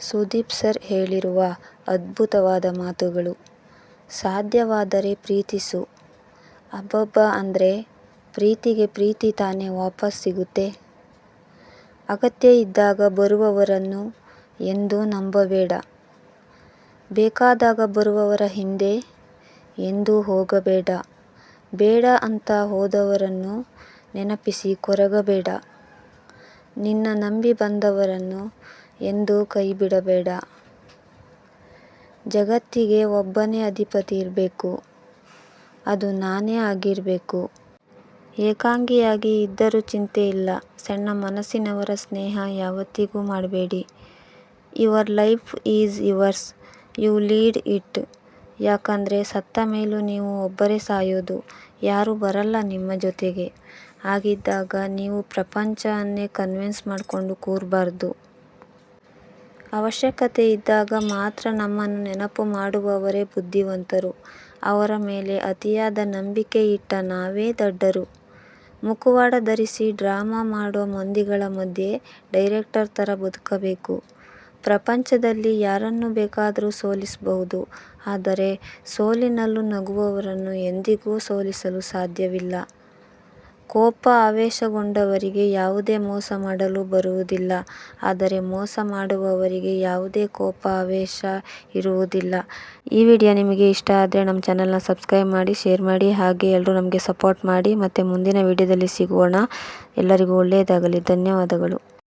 Sudeep sir ಹೇಳಿರುವ ಅದ್ಭುತವಾದ ಮಾತುಗಳು. ಸಾಧ್ಯವಾದರೆ ಪ್ರೀತಿಸು. ಅಬ್ಬಬ್ಬ ಅಂದರೆ ಪ್ರೀತಿಗೆ ಪ್ರೀತಿ ತಾನೇ ವಾಪಸ್ ಸಿಗುತ್ತೆ. ಅಗತ್ಯ ಇದ್ದಾಗ ಬರುವವರನ್ನು ಎಂದೂ ನಂಬಬೇಡ. ಬೇಕಾದಾಗ ಬರುವವರ ಹಿಂದೆ ಎಂದೂ ಹೋಗಬೇಡ. ಬೇಡ ಅಂತ ಹೋದವರನ್ನು ನೆನಪಿಸಿ ಕೊರಗಬೇಡ. ನಿನ್ನ ನಂಬಿ ಬಂದವರನ್ನು ಎಂದೂ ಕೈಬಿಡಬೇಡ. ಜಗತ್ತಿಗೆ ಒಬ್ಬನೇ ಅಧಿಪತಿ ಇರಬೇಕು. ಅದು ನಾನೇ ಆಗಿರಬೇಕು. ಏಕಾಂಗಿಯಾಗಿ ಇದ್ದರೂ ಚಿಂತೆ ಇಲ್ಲ. ಸಣ್ಣ ಮನಸ್ಸಿನವರ ಸ್ನೇಹ ಯಾವತ್ತಿಗೂ ಮಾಡಬೇಡಿ. Your life is yours you lead it ಯಾಕಂದ್ರೆ ಸತ್ತ ಮೇಲೂ ನೀವು ಒಬ್ಬರೇ ಸಾಯೋದು. ಯಾರೂ ಬರಲ್ಲ ನಿಮ್ಮ ಜೊತೆಗೆ. ಹಾಗಿದ್ದಾಗ ನೀವು ಪ್ರಪಂಚವನ್ನೇ ಕನ್ವಿನ್ಸ್ ಮಾಡ್ಕೊಂಡು ಕೂರಬಾರ್ದು. ಅವಶ್ಯಕತೆ ಇದ್ದಾಗ ಮಾತ್ರ ನಮ್ಮನ್ನು ನೆನಪು ಮಾಡುವವರೇ ಬುದ್ಧಿವಂತರು. ಅವರ ಮೇಲೆ ಅತಿಯಾದ ನಂಬಿಕೆ ಇಟ್ಟ ನಾವೇ ದಡ್ಡರು. ಮುಖವಾಡ ಧರಿಸಿ ಡ್ರಾಮಾ ಮಾಡುವ ಮಂದಿಗಳ ಮಧ್ಯೆ ಡೈರೆಕ್ಟರ್ ಥರ ಬದುಕಬೇಕು. ಪ್ರಪಂಚದಲ್ಲಿ ಯಾರನ್ನು ಬೇಕಾದರೂ ಸೋಲಿಸಬಹುದು. ಆದರೆ ಸೋಲಿನಲ್ಲೂ ನಗುವವರನ್ನು ಎಂದಿಗೂ ಸೋಲಿಸಲು ಸಾಧ್ಯವಿಲ್ಲ. ಕೋಪ ಆವೇಶಗೊಂಡವರಿಗೆ ಯಾವುದೇ ಮೋಸ ಮಾಡಲು ಬರುವುದಿಲ್ಲ. ಆದರೆ ಮೋಸ ಮಾಡುವವರಿಗೆ ಯಾವುದೇ ಕೋಪ ಆವೇಶ ಇರುವುದಿಲ್ಲ. ಈ ವಿಡಿಯೋ ನಿಮಗೆ ಇಷ್ಟ ಆದರೆ ನಮ್ಮ ಚಾನಲ್ನ ಸಬ್ಸ್ಕ್ರೈಬ್ ಮಾಡಿ, ಶೇರ್ ಮಾಡಿ, ಹಾಗೆ ಎಲ್ಲರೂ ನಮಗೆ ಸಪೋರ್ಟ್ ಮಾಡಿ. ಮತ್ತು ಮುಂದಿನ ವಿಡಿಯೋದಲ್ಲಿ ಸಿಗೋಣ. ಎಲ್ಲರಿಗೂ ಒಳ್ಳೆಯದಾಗಲಿ. ಧನ್ಯವಾದಗಳು.